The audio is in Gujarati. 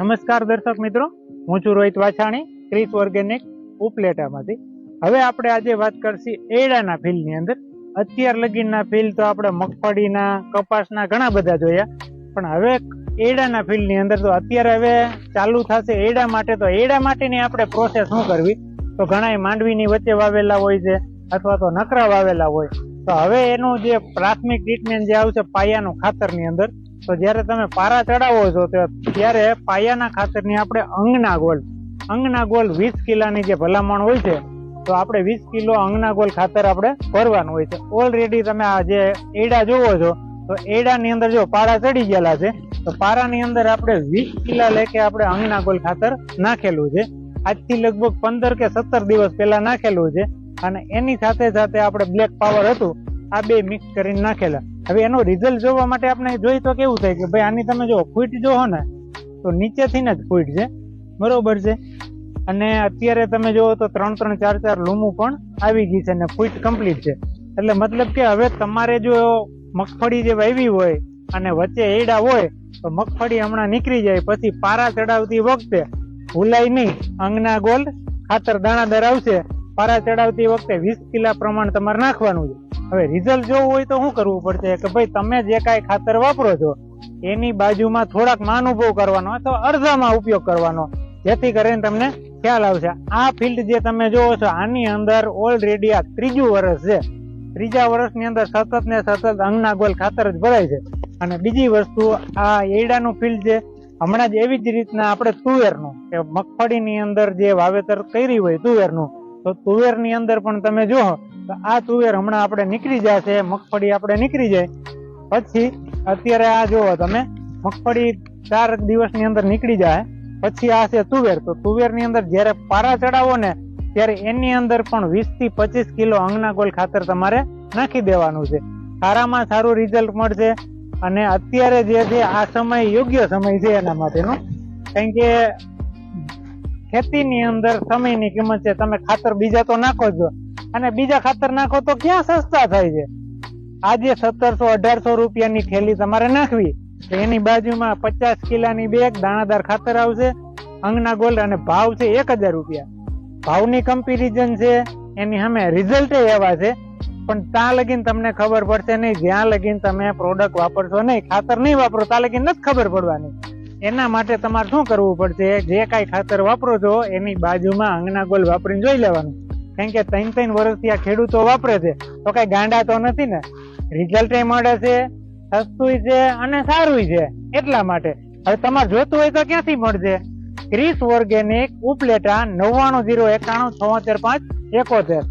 નમસ્કાર દર્શક મિત્રો, હું છું રોહિત વાછાણી, ક્રિસ ઓર્ગેનિક ઉપલેટામાંથી. હવે આપણે આજે વાત કરશી એડાના ફીલ્ડની અંદર. અત્યાર લગીના ફીલ તો આપણે મગફળીના, કપાસના ઘણા બધા જોયા. પણ હવે એડાના ફીલ્ડની અંદર તો અત્યારે હવે ચાલુ થશે એડા માટે. તો એડા માટેની આપણે પ્રોસેસ શું કરવી? તો ઘણા માંડવીની વચ્ચે વાવેલા હોય છે, અથવા તો નકરા વાવેલા હોય. તો હવે એનું જે પ્રાથમિક ટ્રીટમેન્ટ જે આવશે પાયાનું ખાતરની અંદર તો જ્યારે તમે પારા ચડાવો છો ત્યારે પાયાના ખાતરની આપણે અંગના ગોલ અંગના ગોલ વીસ કિલાની જે ભલામણ હોય છે, તો આપણે વીસ કિલો અંગના ગોલ ખાતર આપણે ભરવાનું હોય છે. ઓલરેડી તમે આ જે એડા જોવો છો, તો એડાની અંદર જો પારા ચડી ગયેલા છે, તો પારાની અંદર આપણે વીસ કિલા લેકે આપણે અંગના ગોલ ખાતર નાખેલું છે. આજથી લગભગ પંદર કે સત્તર દિવસ પહેલા નાખેલું છે અને એની સાથે સાથે આપણે બ્લેક પાવર હતું, આ બે મિક્સ કરીને નાખેલા. હવે એનો રિઝલ્ટ જોવા માટે આપણે જોઈ તો કેવું થાય કે ભાઈ આની તમે જો ફૂટ જોવો ને, તો નીચેથી જ ફૂટ છે. બરોબર છે? અને અત્યારે તમે જોવો તો ત્રણ ત્રણ, ચાર ચાર લૂમું પણ આવી ગઈ છે અને ફૂટ કમ્પ્લીટ છે. એટલે મતલબ કે હવે તમારે જો મગફળી જે વાવી હોય અને વચ્ચે એડા હોય, તો મગફળી હમણાં નીકળી જાય. પછી પારા ચડાવતી વખતે ભૂલાય નહીં. અંગના ગોલ ખાતર દાણાદાર આવશે. પારા ચડાવતી વખતે વીસ કિલા પ્રમાણ તમારે નાખવાનું છે. હવે રિઝલ્ટ જોવું હોય તો શું કરવું પડશે? કે ભાઈ, તમે જે કાંઈ ખાતર વાપરો છો, એની બાજુમાં થોડાક માનુભવ કરવાનો અથવા અડધામાં ઉપયોગ કરવાનો. જેથી કરીને તમને ખ્યાલ આવશે. આ ફિલ્ડ જે તમે જોવો છો, આની અંદર ઓલરેડી આ ત્રીજું વર્ષ છે. ત્રીજા વર્ષની અંદર સતત ને સતત અંગના ગોલ ખાતર જ ભરાય છે. અને બીજી વસ્તુ, આ એડાનું ફિલ્ડ છે, હમણાં જ એવી જ રીતના આપણે તુવેરનું, કે મગફળીની અંદર જે વાવેતર કરી હોય તુવેરનું તો તુવેરની અંદર પણ તમે જુઓ તો આ તુવેર હમણાં આપણે નીકળી જશે, મગફળી આપણે નીકળી જાય. પછી અત્યારે આ જુઓ તમે, મગફળી ચાર દિવસની અંદર નીકળી જાય, પછી આ છે તુવેર. તો તુવેરની અંદર જ્યારે પારા ચડાવો ને, ત્યારે એની અંદર પણ વીસથી પચીસ કિલો અંગના ગોલ ખાતર તમારે નાખી દેવાનું છે. સારામાં સારું રિઝલ્ટ મળશે અને અત્યારે જે છે, આ સમય યોગ્ય સમય છે એના માટેનો. કારણ કે ખેતીની અંદર સમયની કિંમત છે, તમે ખાતર બીજા તો નાખો છો અને બીજા ખાતર નાખો તો ક્યાં સસ્તા થાય છે? આજે સત્તરસો, અઢારસો રૂપિયાની થેલી તમારે નાખવી. એની બાજુમાં પચાસ કિલાની બેગ દાણાદાર ખાતર આવશે, અંગના ગોલ્ડ અને ભાવ છે એક હજાર રૂપિયા. ભાવની કમ્પેરિઝન છે, એની સામે રિઝલ્ટ એવા છે. પણ ત્યાં લગીન તમને ખબર પડશે નહીં, જ્યાં લગીન તમે પ્રોડક્ટ વાપરશો નહીં, ખાતર નહીં વાપરો, ત્યાં લગીન નથી ખબર પડવાની. એના માટે તમારે શું કરવું પડશે? જે કાંઈ ખાતર વાપરો છો, એની બાજુમાં અંગના ગોલ વાપરીને જોઈ લેવાનું. કારણ કે ત્રણ ત્રણ વર્ષથી આ ખેડૂતો વાપરે છે. તો કઈ ગાંડા તો નથી ને. રિઝલ્ટ મળે છે, સસ્તું છે અને સારું છે. એટલા માટે. હવે તમારે જોતું હોય તો ક્યાંથી મળશે? ક્રિસ ઓર્ગેનિક ઉપલેટા નવ્વાણું જીરો એકાણું છોતેર પાંચ એકોતેર.